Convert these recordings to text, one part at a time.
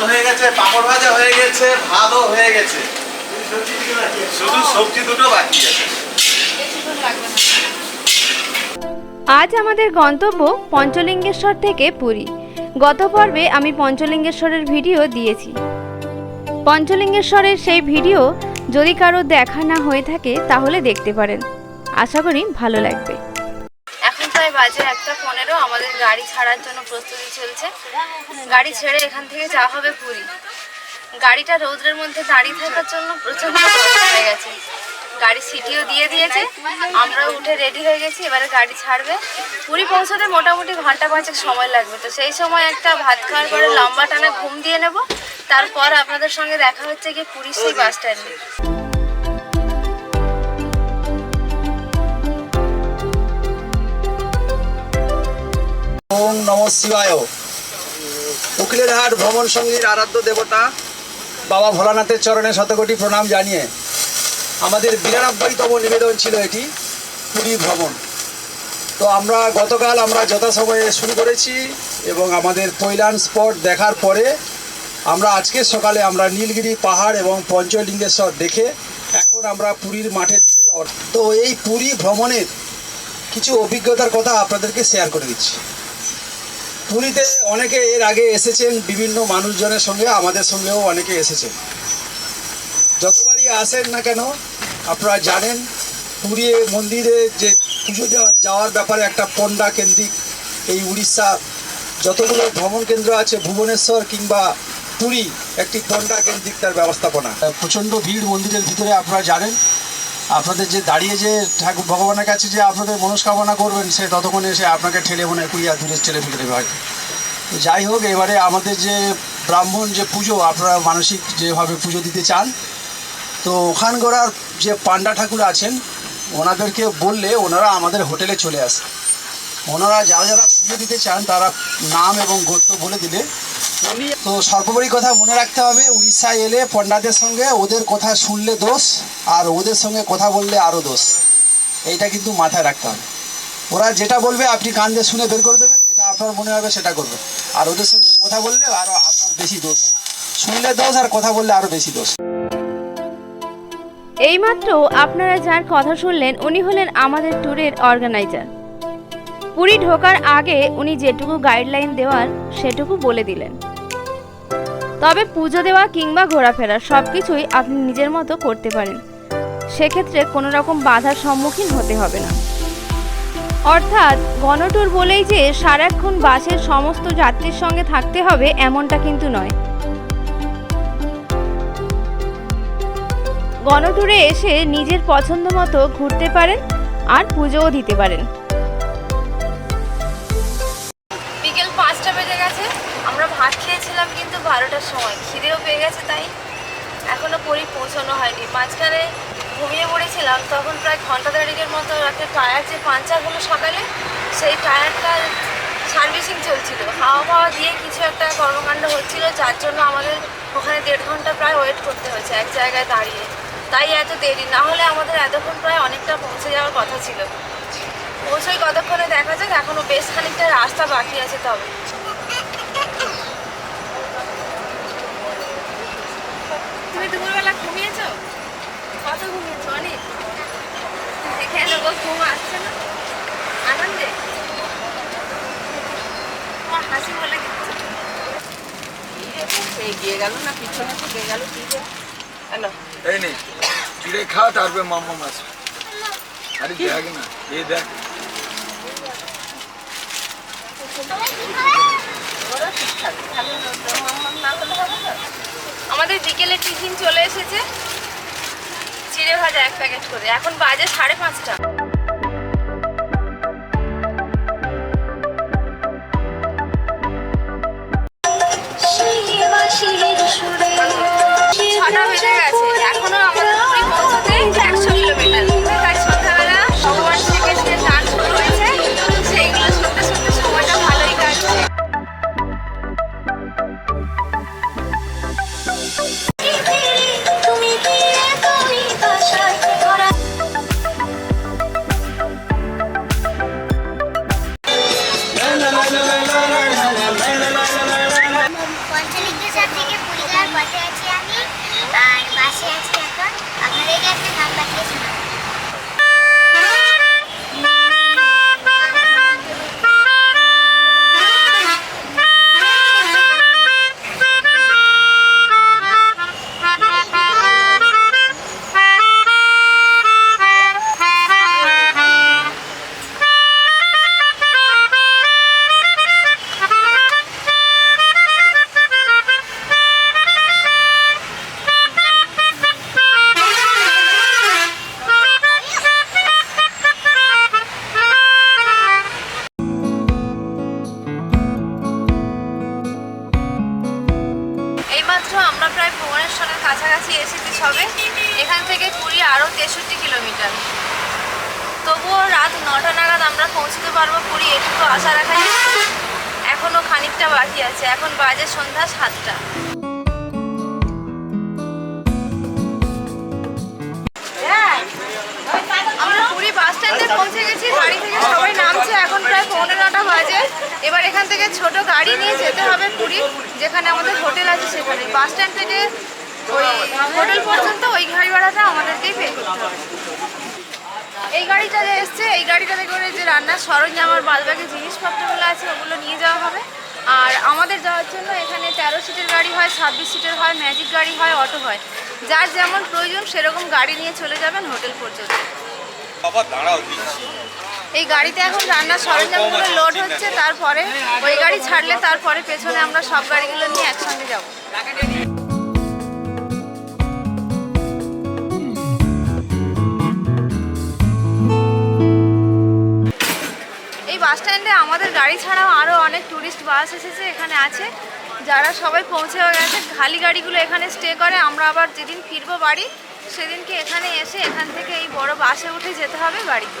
ডাল হয়ে গেছে পাঁপড় ভাজা হয়ে গেছে ভাতও হয়ে গেছে। শুধু সবজি দুটো বাকি আছে। আজ আমাদের গন্তব্য পঞ্চলিঙ্গেশ্বর থেকে পুরী। গত পর্বে আমি পঞ্চলিঙ্গেশ্বরের ভিডিও দিয়েছি। পঞ্চলিঙ্গেশ্বরের সেই ভিডিও যদি কারও দেখা না হয়ে থাকে তাহলে দেখতে পারেন। আশা করি ভালো লাগবে। এখন প্রায় বাজে একটা পনেরো আমাদের গাড়ি ছাড়ার জন্য প্রস্তুতি চলছে। গাড়ি ছেড়ে এখান থেকে যাওয়া হবে পুরী। গাড়িটা রৌদ্রের মধ্যে দাঁড়িয়ে থাকার জন্য প্রচণ্ড গরম হয়ে গেছে। গাড়ি সিটিও দিয়ে দিয়েছে। আমরা উঠে রেডি হয়ে গেছি, এবারে গাড়ি ছাড়বে। পুরী পৌঁছতে মোটামুটি ঘণ্টা পাঁচেক সময় লাগবে। তো সেই সময় একটা ভাত খাওয়ার পরে লম্বা টানা ঘুম দিয়ে নেব। তারপর আপনাদের সঙ্গে দেখা হচ্ছে গিয়ে পুরীর সেই বাস স্ট্যান্ডে ওম নম শিবায় উকিলের হাট ভ্রমণ সঙ্গীর আরাধ্য দেবতা, বাবা ভোলানাথের চরণে শতকোটি প্রণাম জানিয়ে আমাদের বিরানব্বইতম নিবেদন ছিল এটি পুরী ভ্রমণ তো আমরা গতকাল আমরা যথাসময়ে শুরু করেছি এবং আমাদের পৈলান স্পট দেখার পরে আমরা আজকে সকালে আমরা নীলগিরি পাহাড় এবং পঞ্চলিঙ্গেশ্বর দেখে এখন আমরা পুরীর মাঠের দিকে। তো এই পুরী ভ্রমণের কিছু অভিজ্ঞতার কথা আপনাদেরকে শেয়ার করে দিচ্ছি পুরীতে অনেকে এর আগে এসেছেন, বিভিন্ন মানুষজনের সঙ্গে, আমাদের সঙ্গেও অনেকে এসেছেন। যতবারই আসেন না কেন, আপনারা জানেন, পুরী মন্দিরে যে পুজো যাওয়ার ব্যাপারে একটা পণ্ডা কেন্দ্রিক এই উড়িষ্যা, যতগুলো ভ্রমণ কেন্দ্র আছে, ভুবনেশ্বর কিংবা পুরী, একটি পণ্ডা কেন্দ্রিক তার ব্যবস্থাপনা। প্রচণ্ড ভিড় মন্দিরের ভিতরে, আপনারা জানেন। আপনাদের যে দাঁড়িয়ে যে ঠাকুর ভগবানের কাছে যে আপনাদের মনস্কামনা করবেন, সে ততক্ষণে এসে আপনাকে ঠেলে মনে কুড়িয়া দূরে ঠেলে ফেলে দেবে। হয়তো যাই হোক, এবারে আমাদের যে ব্রাহ্মণ যে পুজো, আপনারা মানসিক যেভাবে পুজো দিতে চান, তো ওখানগড়ার যে পান্ডা ঠাকুর আছেন, ওনাদেরকে বললে ওনারা আমাদের হোটেলে চলে আসে। ওনারা যারা যারা পুজো দিতে চান, তারা নাম এবং গোত্র বলে দিলে তো সর্বোপরি কথা মনে রাখতে হবে, উড়িষ্যায় এলে পণ্ডাদের সঙ্গে ওদের কথা শুনলে দোষ আর ওদের সঙ্গে কথা বললে আরও দোষ। এইটা কিন্তু মাথায় রাখতে হবে। ওরা যেটা বলবে আপনি কান দিয়ে শুনে বের করে দেবেন, যেটা আপনার মনে হবে সেটা করবে। আর ওদের সঙ্গে কথা বললে আরও আপনার বেশি দোষ শুনলে দোষ আর কথা বললে আরও বেশি দোষ। এইমাত্র আপনারা যার কথা শুনলেন, উনি হলেন আমাদের ট্যুরের অর্গানাইজার। পুরী ঢোকার আগে উনি যেটুকু গাইডলাইন দেওয়ার, সেটুকু বলে দিলেন। তবে পুজো দেওয়া কিংবা ঘোরাফেরা সব কিছুই আপনি নিজের মতো করতে পারেন। সেক্ষেত্রে কোনো রকম বাধার সম্মুখীন হতে হবে না। অর্থাৎ গণট্যুর বলেই যে সারাক্ষণ বাসের সমস্ত যাত্রীর সঙ্গে থাকতে হবে এমনটা কিন্তু নয়। গণট্যুরে এসে নিজের পছন্দ মতো ঘুরতে পারেন আর পুজোও দিতে পারেন। বারোটার সময়। খিদেও পেয়ে গেছে তাই এখনও পুরী পৌঁছানো হয়নি। মাঝখানে ঘুমিয়ে পড়েছিলাম, তখন প্রায় ঘণ্টা দেড়েকের মতো একটা টায়ার যে পাঞ্চার হলো সকালে, সেই টায়ারটা সার্ভিসিং চলছিল। হাওয়া ফাওয়া দিয়ে কিছু একটা কর্মকাণ্ড হচ্ছিল, যার জন্য আমাদের ওখানে দেড় ঘণ্টা প্রায় ওয়েট করতে হয়েছে এক জায়গায় দাঁড়িয়ে। তাই এত দেরি, না হলে আমাদের এতক্ষণ প্রায় অনেকটা পৌঁছে যাওয়ার কথা ছিল। পৌঁছই কতক্ষণে দেখা যাক এখনও বেশ খানিকটা রাস্তা বাকি আছে তবে। কত ঘুমিয়েছো অনেক দেখে নেব ঘুম আসছে না। আনন্দে। হাসি বলে এগিয়ে গেল না পিছনে থেকে গেল কি যে? এই নে চিড়ে খা তারপরে মাম্মা মাছ। আরে দেখ না এই দেখ। আমাদের বিকেলে টিফিন চলে এসেছে। ভাজা এক প্যাকেট করে এখন বাজে সাড়ে পাঁচটা। সবে এখান থেকে পুরী আরও তেষট্টি কিলোমিটার। তবুও রাত নটা নাগাদ আমরা পৌঁছতে পারব পুরী, এটুকু আশা রাখা এখনও খানিকটা বাকি আছে, এখন বাজে সন্ধ্যা সাতটা। আমরা পুরী পৌঁছে গেছি থেকে সবাই নামছে, এখন প্রায় নটা বাজে। এবার এখান থেকে ছোট গাড়ি নিয়ে যেতে হবে পুরী, যেখানে আমাদের হোটেল আছে সেখানে। বাস স্ট্যান্ড থেকে ওই হোটেল পর্যন্ত ওই গাড়ি ভাড়াটা আমাদেরকেই পে করতে হবে। এই গাড়িটা যে এসছে এই গাড়িটাতে করে যে রান্নার সরঞ্জাম আর বাদবাকি জিনিসপত্রগুলো আছে ওগুলো নিয়ে যাওয়া হবে। আর আমাদের যাওয়ার জন্য এখানে তেরো সিটের গাড়ি হয় ছাব্বিশ সিটের হয় ম্যাজিক গাড়ি হয় অটো হয়। যার যেমন প্রয়োজন সেরকম গাড়ি নিয়ে চলে যাবেন হোটেল পর্যন্ত। এই গাড়িতে এখন রান্নার সরঞ্জামগুলো লোড হচ্ছে তারপরে ওই গাড়ি ছাড়লে তারপরে পেছনে আমরা সব গাড়িগুলো নিয়ে একসঙ্গে যাব। বাস স্ট্যান্ডে আমাদের গাড়ি ছাড়াও আরও অনেক ট্যুরিস্ট বাস এসেছে, এখানে আছে। যারা সবাই পৌঁছেও গেছে, খালি গাড়িগুলো এখানে স্টে করে। আমরা আবার যেদিন ফিরবো বাড়ি, সেদিনকে এখানে এসে এখান থেকে এই বড় বাসে উঠে যেতে হবে বাড়িতে।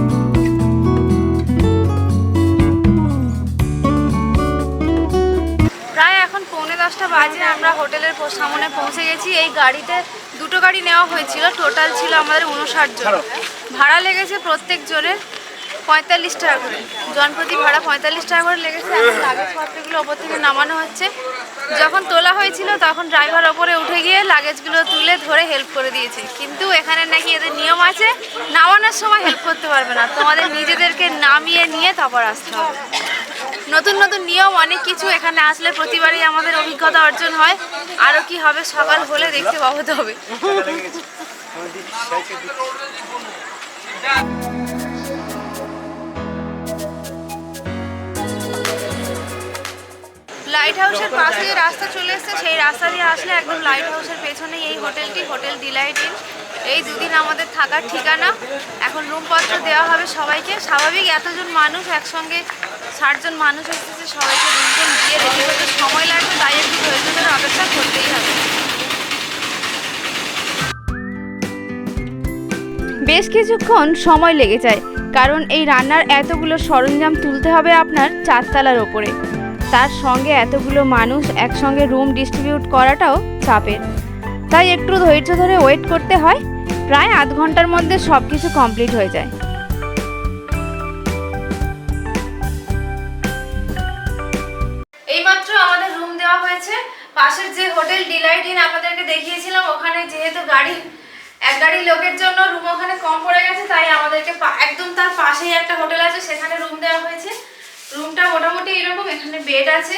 এখন পৌনে দশটা বাজে আমরা হোটেলের সামনে পৌঁছে গেছি। এই গাড়িতে দুটো গাড়ি নেওয়া হয়েছিল টোটাল ছিল আমাদের উনষাট জন। ভাড়া। লেগেছে প্রত্যেক জনের পঁয়তাল্লিশ টাকা করে। জনপ্রতি ভাড়া পঁয়তাল্লিশ টাকা করে লেগেছে। লাগেজপত্রগুলো ওপর থেকে নামানো হচ্ছে। যখন তোলা হয়েছিল তখন ড্রাইভার ওপরে উঠে গিয়ে লাগেজগুলো তুলে ধরে হেল্প করে দিয়েছে। কিন্তু এখানে নাকি এদের নিয়ম আছে নামানোর সময় হেল্প করতে পারবে না। তোমাদের নিজেদেরকে নামিয়ে নিয়ে তারপর আসতে হবে। নতুন নতুন নিয়ম, অনেক কিছু এখানে আসলে প্রতিবারই আমাদের অভিজ্ঞতা অর্জন হয়। আরও কি হবে সকাল হলে দেখতে পাবো তবে। লাইট হাউসের পাশে যে রাস্তা চলে এসছে, সেই রাস্তা দিয়ে আসলে একদম লাইট হাউসের পেছনেই এই হোটেলটি হোটেল ডিলাইট ইন এই দুদিন আমাদের থাকার ঠিকানা। এখন রুমপত্র দেওয়া হবে সবাইকে। স্বাভাবিক এতজন মানুষ একসঙ্গে ষাটজন মানুষ এসেছে, সবাইকে রুম টুম দিয়ে রেডি করতে সময় লাগবে, তাই একটু ধৈর্য ধরে অপেক্ষা করতেই হবে। বেশ কিছুক্ষণ সময় লেগে যায়, কারণ এই রান্নার এতগুলো সরঞ্জাম তুলতে হবে আপনার চারতলার ওপরে। তার সঙ্গে এতগুলো মানুষ একসঙ্গে রুম ডিস্ট্রিবিউট করাটাও চাপের। তাই একটু ধৈর্য ধরে ওয়েট করতে হয়, প্রায় আধ ঘণ্টার মধ্যে সব কিছু কমপ্লিট হয়ে যায়। হোটেল ডিলাইট আপনাদেরকে দেখিয়েছিলাম, ওখানে যেহেতু গাড়ি, এক গাড়ি লোকের জন্য রুম ওখানে কম পড়ে গেছে, তাই আমাদেরকে একদম তার পাশেই একটা হোটেল আছে, সেখানে রুম দেওয়া হয়েছে। রুমটা মোটামুটি এরকম, এখানে বেড আছে।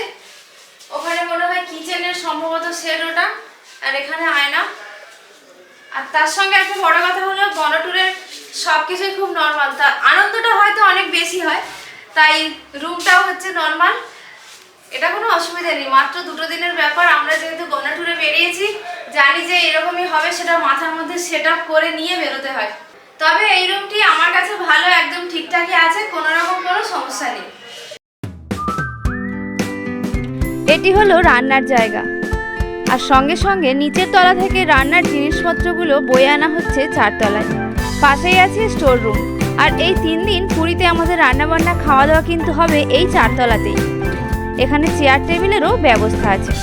ওখানে মনে হয় কিচেনের সম্ভবত সেট ওটা, আর এখানে আয়না। আর তার সঙ্গে একটা বড় কথা হলো গণটুরের সব কিছুই খুব নর্মাল তা আনন্দটা হয়তো অনেক বেশি হয়, তাই রুমটাও হচ্ছে নর্মাল এটা কোনো অসুবিধা নেই। মাত্র দুটো দিনের ব্যাপার, আমরা যেহেতু গনা টুরে বেরিয়েছি, জানি যে এরকমই হবে, সেটা মাথার মধ্যে সেট করে নিয়ে বেরোতে হয়। তবে এই রুমটি আমার কাছে ভালো, একদম ঠিকঠাকই আছে, কোনো রকম কোনো সমস্যা নেই। এটি হলো রান্নার জায়গা। আর সঙ্গে সঙ্গে নিচের তলা থেকে রান্নার জিনিসপত্রগুলো বয়ে আনা হচ্ছে চারতলায়। পাশেই আছে স্টোর রুম আর এই তিন দিন পুরীতে আমাদের রান্নাবান্না খাওয়া দাওয়া কিন্তু হবে এই চারতলাতেই। এখানে চেয়ার টেবিলেরও ব্যবস্থা আছে।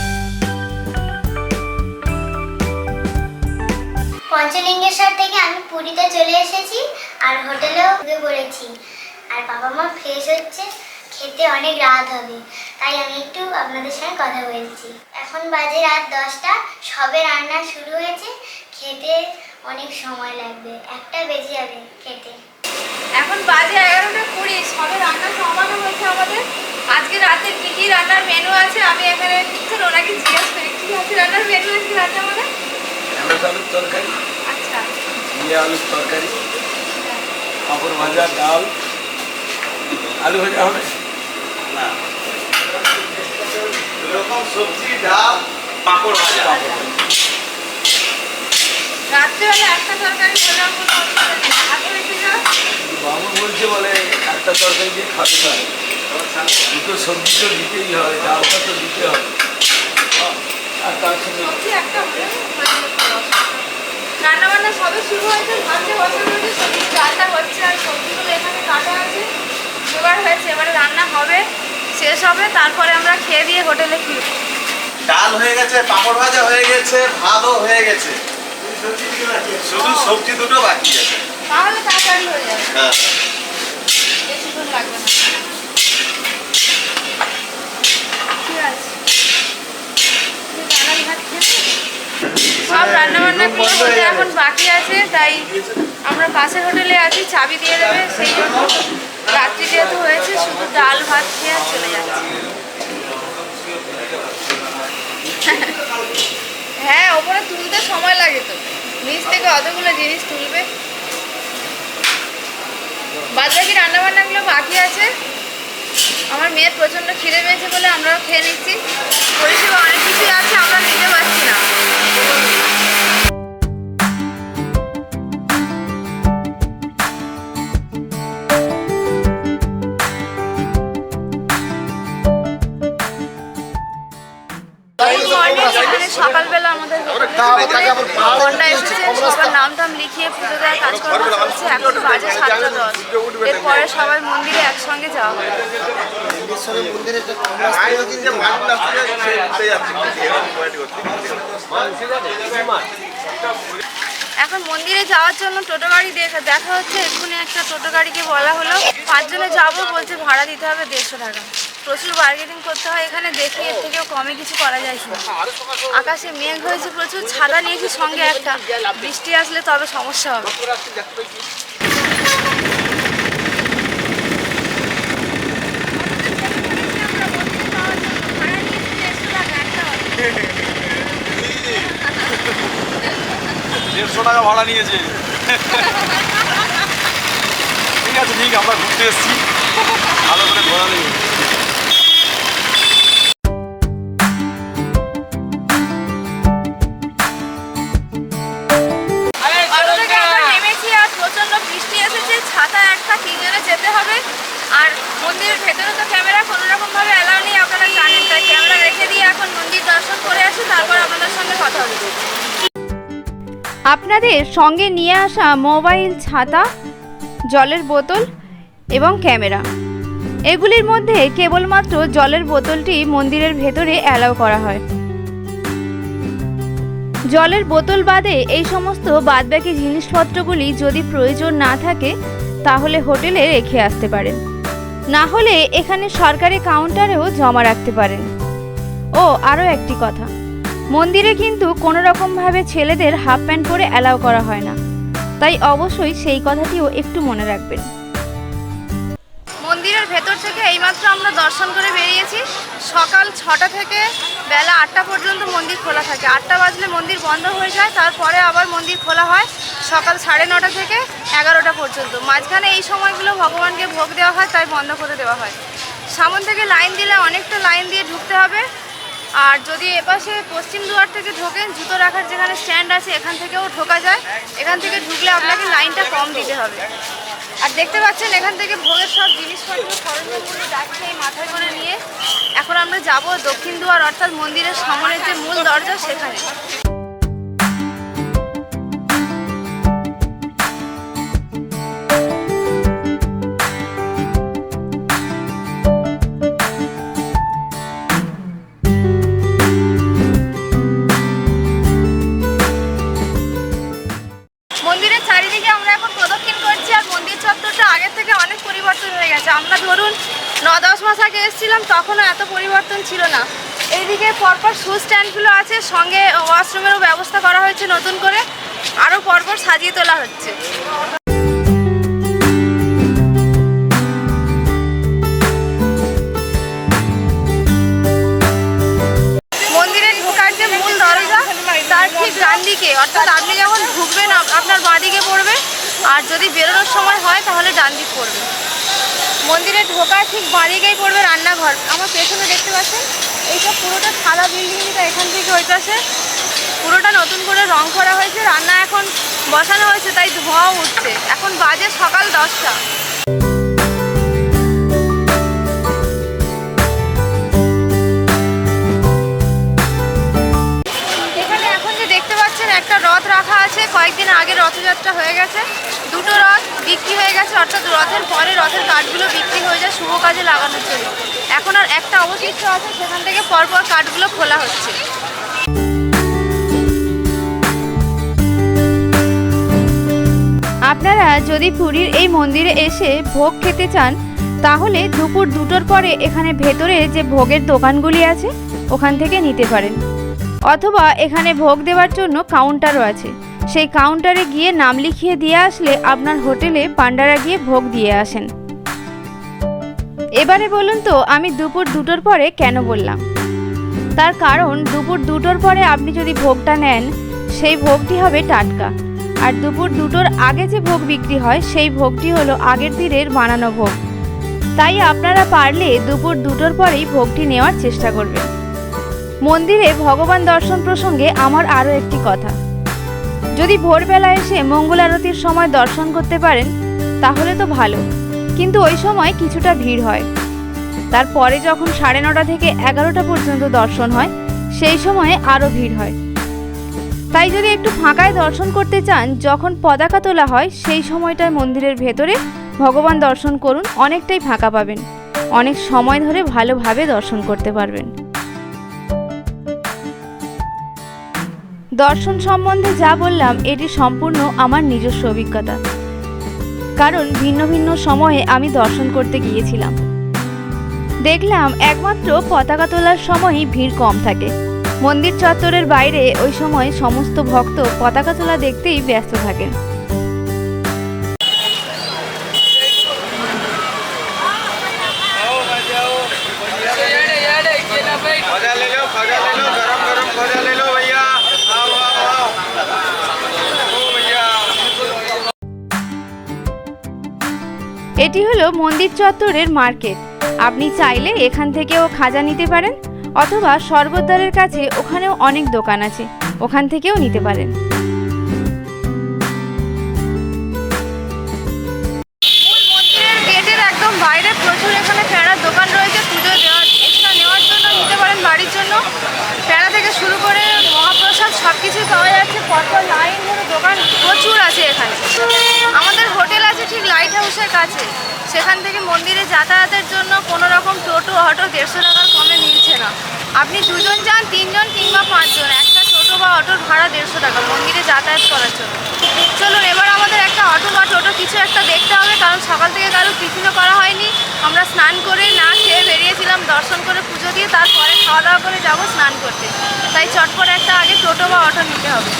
পঞ্চলিঙ্গেশ্বর থেকে আমি পুরীতে চলে এসেছি আর হোটেলেও পড়েছি। আর বাবা মা ফ্রেশ হচ্ছে খেতে অনেক রাত হবে তাই আমি একটু আপনাদের সঙ্গে কথা বলছি। এখন বাজে রাত দশটা সবে রান্না শুরু হয়েছে খেতে অনেক সময় লাগবে একটা বেজে যাবে খেতে। এখন বাজে এগারোটা কুড়ি সবে রান্না জমানো হয়েছে আমাদের। আজকে রাতে কি কি রান্নার মেনু আছে? আমি এখানে চলো ওনাকে জিজ্ঞেস করি কি আছে রান্নার মেনু আছে রাতে আমাদের? আলুর তরকারি আচ্ছা। জিরে আলুর তরকারি পাঁপড় ভাজা ডাল আলু ভাজা হবে? না। এরকম সবজি ডাল পাঁপড় ভাজা। রাত্রেবেলা একটা তরকারি বাবু বলছে বলে একটা তরকারি দিয়ে হয় দুটো সবজি তো দিতেই হবে ডালটা তো দিতে হবে। আর তার সঙ্গে সবজি রান্না বান্না সবে শুরু হয়েছে ভাবছে বছর হয়েছে সবজি ডালটা হচ্ছে আর সবজিগুলো এখানে কাটা আছে। জোগাড় হয়েছে এবারে রান্না হবে শেষ হবে তারপরে আমরা খেয়ে দিয়ে হোটেলে ফিরব। ডাল হয়ে গেছে পাঁপড় ভাজা হয়ে গেছে ভাতও হয়ে গেছে। শুধু সবজি দুটো বাকি আছে। তাহলে তাড়াতাড়ি হয়ে যাবে। হ্যাঁ। বেশিক্ষণ লাগবে না ঠিক আছে তুই ভাত সব রান্না বান্না গুলো হতে এখন বাকি আছে তাই আমরা পাশের হোটেলে আছি চাবি দিয়ে দেবে সেই জন্য রাত্রি যেহেতু হয়েছে শুধু ডাল ভাত খেয়ে আর চলে যাচ্ছে। হ্যাঁ ওপরে তুলতে সময় লাগে তো। নিচ থেকে অতগুলো জিনিস তুলবে। বাদ বাকি রান্নাবান্নাগুলো বাকি আছে। আমার মেয়ের প্রচণ্ড খিদে পেয়েছে বলে আমরাও খেয়ে নিচ্ছি। পরিষেবা অনেক কিছুই আছে, আমরা নিতে পারছি না। সকালবেলা আমাদের পন্ডা এসেছে সবার নাম টাম লিখিয়ে পুজো দেওয়ার কাজকর্ম চলছে এখন বাজে সাতটা দশ। এরপরে সবাই মন্দিরে একসঙ্গে যাওয়া হবে। এখন মন্দিরে যাওয়ার জন্য টোটো গাড়ি দেখা দেখা হচ্ছে এক্ষুনি একটা টোটো গাড়িকে বলা হলো। পাঁচজনে যাব বলছে ভাড়া দিতে হবে দেড়শো টাকা। প্রচুর বার্গেনিং করতে হয়। এখানে দেখি, এর থেকেও কমে কিছু করা যায় কিনা। আকাশে মেঘ হয়েছে প্রচুর ছাদা নিয়েছি সঙ্গে একটা। বৃষ্টি আসলে তবে সমস্যা হবে। দেড়শো টাকা ভাড়া নিয়েছে। ঠিক আছে, ঠিক, আমরা ঘুরতে এসেছি। ভালো করে ঘোরা নেই মন্দিরের ভেতরে তো ক্যামেরা অ্যালাউ নেই, আপনারা জানেন। তাই ক্যামেরা রেখে দিয়ে এখন মন্দির দর্শন করে আসি, তারপর আপনাদের সঙ্গে কথা আপনাদের সঙ্গে নিয়ে আসা মোবাইল ছাতা, জলের বোতল এবং ক্যামেরা। এগুলির মধ্যে কেবলমাত্র জলের বোতলটি মন্দিরের ভেতরে অ্যালাউ করা হয়। জলের বোতল বাদে এই সমস্ত বাদবাকি জিনিসপত্রগুলি যদি প্রয়োজন না থাকে, তাহলে হোটেলে রেখে আসতে পারেন। না হলে এখানে সরকারি কাউন্টারেও জমা রাখতে পারেন। ও, আরও একটি কথা। মন্দিরে কিন্তু কোনো রকমভাবে ছেলেদের হাফ প্যান্ট পরে অ্যালাউ করা হয় না। তাই অবশ্যই সেই কথাটিও একটু মনে রাখবেন। ভেতর থেকে এইমাত্র আমরা দর্শন করে বেরিয়েছি। সকাল ছটা থেকে বেলা আটটা পর্যন্ত মন্দির খোলা থাকে। আটটা বাজলে মন্দির বন্ধ হয়ে যায়, তারপরে আবার মন্দির খোলা হয় সকাল সাড়ে নটা থেকে এগারোটা পর্যন্ত। মাঝখানে এই সময়গুলো ভগবানকে ভোগ দেওয়া হয়, তাই বন্ধ করে দেওয়া হয়। সামন থেকে লাইন দিলে অনেকটা লাইন দিয়ে ঢুকতে হবে। আর যদি এপাশে পশ্চিম দুয়ার থেকে ঢোকেন, জুতো রাখার যেখানে স্ট্যান্ড আছে, এখান থেকেও ঢোকা যায়। এখান থেকে ঢুকলে আপনাকে লাইনটা কম দিতে হবে। আর দেখতে পাচ্ছেন, এখান থেকে ভোগের সব জিনিসপত্র সরঞ্জামগুলো যাচ্ছে এই মাথায় করে নিয়ে। এখন আমরা যাব দক্ষিণ দুয়ার, অর্থাৎ মন্দিরের সামনের যে মূল দরজা, সেখানে। আছে সঙ্গে ওয়াশরুমেরও ব্যবস্থা করা হয়েছে নতুন করে, আরও পরপর সাজিয়ে তোলা হচ্ছে। অর্থাৎ আপনি যখন ঢুকবেন আপনার পড়বে, আর যদি বেরোনোর সময় হয়, তাহলে পড়বে। মন্দিরে ঢোকার ঠিক বাঁ দিকেই পড়বে রান্নাঘর। আমার পেছনে দেখতে পাচ্ছেন? এইসব পুরোটা সাদা বিল্ডিংটা এখান থেকে ওই পুরোটা নতুন করে রং করা হয়েছে, রান্না এখন বসানো হয়েছে, তাই ধোঁয়া উঠছে। এখন বাজে সকাল দশটা। একটা রথ রাখা আছে। কয়েকদিন আগে রথযাত্রা হয়ে গেছে। দুটো রথ বিক্রি হয়ে গেছে, অর্থাৎ রথের পরে রথের কাঠগুলো বিক্রি হয়ে যায়, শুভ কাজে লাগানোর জন্য। এখন আর একটা অবশিষ্ট আছে, সেখান থেকে পরপর কাঠগুলো খোলা হচ্ছে। আপনারা যদি পুরীর এই মন্দিরে এসে ভোগ খেতে চান, তাহলে দুপুর দুটোর পরে এখানে ভেতরে যে ভোগের দোকানগুলি আছে, ওখান থেকে নিতে পারেন। অথবা এখানে ভোগ দেওয়ার জন্য কাউন্টারও আছে। সেই কাউন্টারে গিয়ে নাম লিখিয়ে দিয়ে আসলে আপনার হোটেলে পান্ডারা গিয়ে ভোগ দিয়ে আসেন। এবারে বলুন তো, আমি দুপুর দুটোর পরে কেন বললাম? তার কারণ, দুপুর দুটোর পরে আপনি যদি ভোগটা নেন, সেই ভোগটি হবে টাটকা। আর দুপুর দুটোর আগে যে ভোগ বিক্রি হয়, সেই ভোগটি হলো আগের দিনের বানানো ভোগ। তাই আপনারা পারলে দুপুর দুটোর পরেই ভোগটি নেওয়ার চেষ্টা করবেন। মন্দিরে ভগবান দর্শন প্রসঙ্গে আমার আরও একটি কথা। যদি ভোরবেলা এসে মঙ্গল আরতির সময় দর্শন করতে পারেন, তাহলে তো ভালো। কিন্তু ওই সময় কিছুটা ভিড় হয়। তারপরে যখন সাড়ে নটা থেকে এগারোটা পর্যন্ত দর্শন হয়, সেই সময়ে আরও ভিড় হয়। তাই যদি একটু ফাঁকায় দর্শন করতে চান, যখন পতাকা তোলা হয়, সেই সময়টায় মন্দিরের ভেতরে ভগবান দর্শন করুন, অনেকটাই ফাঁকা পাবেন। অনেক সময় ধরে ভালোভাবে দর্শন করতে পারবেন। দর্শন সম্বন্ধে যা বললাম, এটি সম্পূর্ণ আমার নিজস্ব অভিজ্ঞতা। কারণ ভিন্ন ভিন্ন সময়ে আমি দর্শন করতে গিয়েছিলাম। দেখলাম একমাত্র পতাকা তোলার সময়ই ভিড় কম থাকে। মন্দির চত্বরের বাইরে ওই সময় সমস্ত ভক্ত পতাকা তোলা দেখতেই ব্যস্ত থাকেন। এটি হলো মন্দির চত্বরের মার্কেট। আপনি চাইলে এখান থেকেও খাজা নিতে পারেন, অথবা সর্বদ্বারের কাছে ওখানেও অনেক দোকান আছে, ওখান থেকেও নিতে পারেন। বাইরে প্রচুর এখানে দোকান রয়েছে, পুজো দেওয়ার নেওয়ার জন্য নিতে পারেন বাড়ির জন্য। ফেরা থেকে শুরু করে মহাপ্রসাদ সব পাওয়া যাচ্ছে, পরপর লাইন ধরে দোকান প্রচুর আছে এখানে আমাদের হোটেল আছে হাউসের কাছে। সেখান থেকে মন্দিরে যাতায়াতের জন্য কোনো রকম টোটো, অটো দেড়শো টাকার কমে মিলছে না। আপনি দুজন যান, তিনজন কিংবা পাঁচজন, একটা টোটো বা অটোর ভাড়া দেড়শো টাকা, মন্দিরে যাতায়াত করার জন্য। চলুন, এবার আমাদের একটা অটো বা টোটো কিছু একটা দেখতে হবে, কারণ সকাল থেকে কারও টিফিনও করা হয়নি। আমরা স্নান করে, না খেয়ে বেরিয়েছিলাম, দর্শন করে পুজো দিয়ে তারপরে খাওয়া দাওয়া করে যাব স্নান করতে। তাই চটপট একটা আগে টোটো বা অটো নিতে হবে।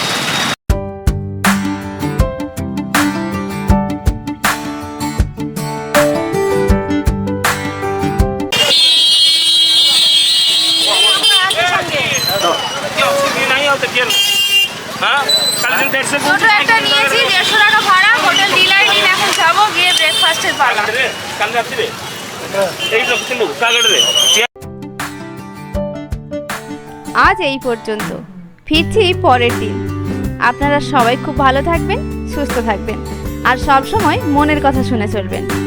আজ এই পর্যন্ত। ফিরছি পরের দিন। আপনারা সবাই খুব ভালো থাকবেন, সুস্থ থাকবেন। আর সব সময় মনের কথা শুনে চলবেন।